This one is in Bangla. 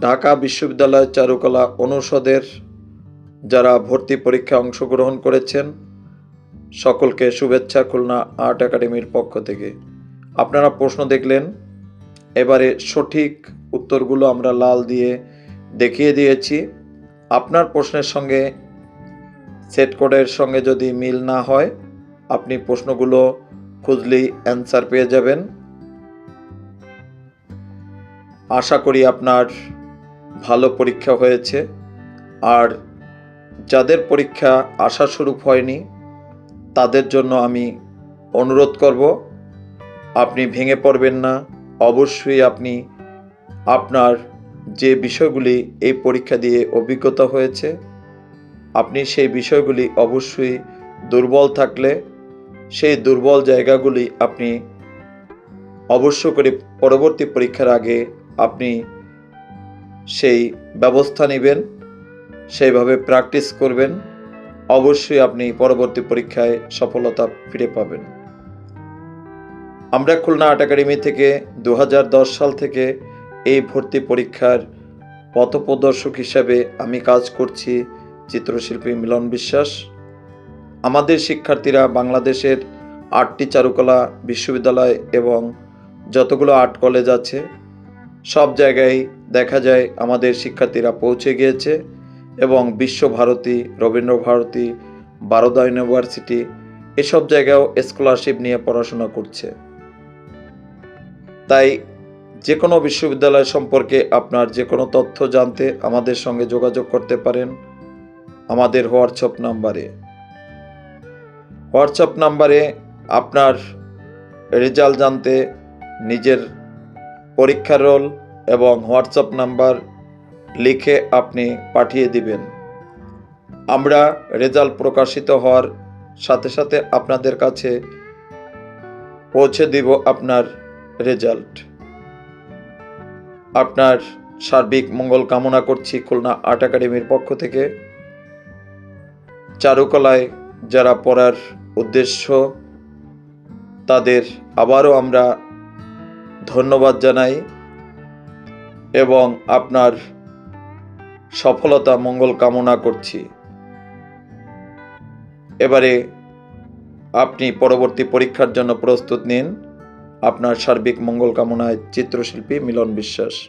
ঢাকা বিশ্ববিদ্যালয় চারুকলা অনুষদের যারা ভর্তি পরীক্ষায় অংশগ্রহণ করেছেন, সকলকে শুভেচ্ছা, খুলনা আর্ট একাডেমির পক্ষ থেকে। আপনারা প্রশ্ন দেখলেন, এবারে সঠিক উত্তরগুলো আমরা লাল দিয়ে দেখিয়ে দিয়েছি। আপনার প্রশ্নের সঙ্গে সেট কোডের সঙ্গে যদি মিল না হয়, আপনি প্রশ্নগুলো খুঁজলেই অ্যান্সার পেয়ে যাবেন। আশা করি আপনার ভালো পরীক্ষা হয়েছে। আর যাদের পরীক্ষা আশাস্বরূপ হয়নি, তাদের জন্য আমি অনুরোধ করব, আপনি ভেঙে পড়বেন না। অবশ্যই আপনি আপনার যে বিষয়গুলি এই পরীক্ষা দিয়ে অভিজ্ঞতা হয়েছে, আপনি সেই বিষয়গুলি অবশ্যই দুর্বল থাকলে সেই দুর্বল জায়গাগুলি আপনি অবশ্য করে পরবর্তী পরীক্ষার আগে আপনি সেই ব্যবস্থা নেবেন, সেইভাবে প্র্যাকটিস করবেন, অবশ্যই আপনি পরবর্তী পরীক্ষায় সফলতা ফিরে পাবেন। আমরা খুলনা আর্ট একাডেমি থেকে দু হাজার দশ সাল থেকে এই ভর্তি পরীক্ষার পথপ্রদর্শক হিসাবে আমি কাজ করছি চিত্রশিল্পী মিলন বিশ্বাস। আমাদের শিক্ষার্থীরা বাংলাদেশের আটটি চারুকলা বিশ্ববিদ্যালয় এবং যতগুলো আর্ট কলেজ আছে, সব জায়গায় দেখা যায় আমাদের শিক্ষার্থীরা পৌঁছে গিয়েছে এবং বিশ্বভারতী রবীন্দ্রভারতী বারোদা ইউনিভার্সিটি এসব জায়গায়ও স্কলারশিপ নিয়ে পড়াশোনা করছে। তাই যে কোনো বিশ্ববিদ্যালয় সম্পর্কে আপনার যে কোনো তথ্য জানতে আমাদের সঙ্গে যোগাযোগ করতে পারেন আমাদের হোয়াটসঅ্যাপ নাম্বারে। হোয়াটসঅ্যাপ নাম্বারে আপনার রেজাল্ট জানতে নিজের পরীক্ষার রোল এবং হোয়াটসঅ্যাপ নাম্বার লিখে আপনি পাঠিয়ে দিবেন। আমরা রেজাল্ট প্রকাশিত হওয়ার সাথে সাথে আপনাদের কাছে পৌঁছে দিব আপনার রেজাল্ট। আপনার সার্বিক মঙ্গল কামনা করছি খুলনা আর্ট একাডেমির পক্ষ থেকে। চারুকলায় যারা পড়ার উদ্দেশ্য, তাদের আবারও আমরা ধন্যবাদ জানাই। এবং আপনার সফলতা, মঙ্গল কামনা করছি। এবারে আপনি পরবর্তী পরীক্ষার জন্য প্রস্তুত নিন। আপনার সার্বিক মঙ্গল কামনায় চিত্রশিল্পী মিলন বিশ্বাস।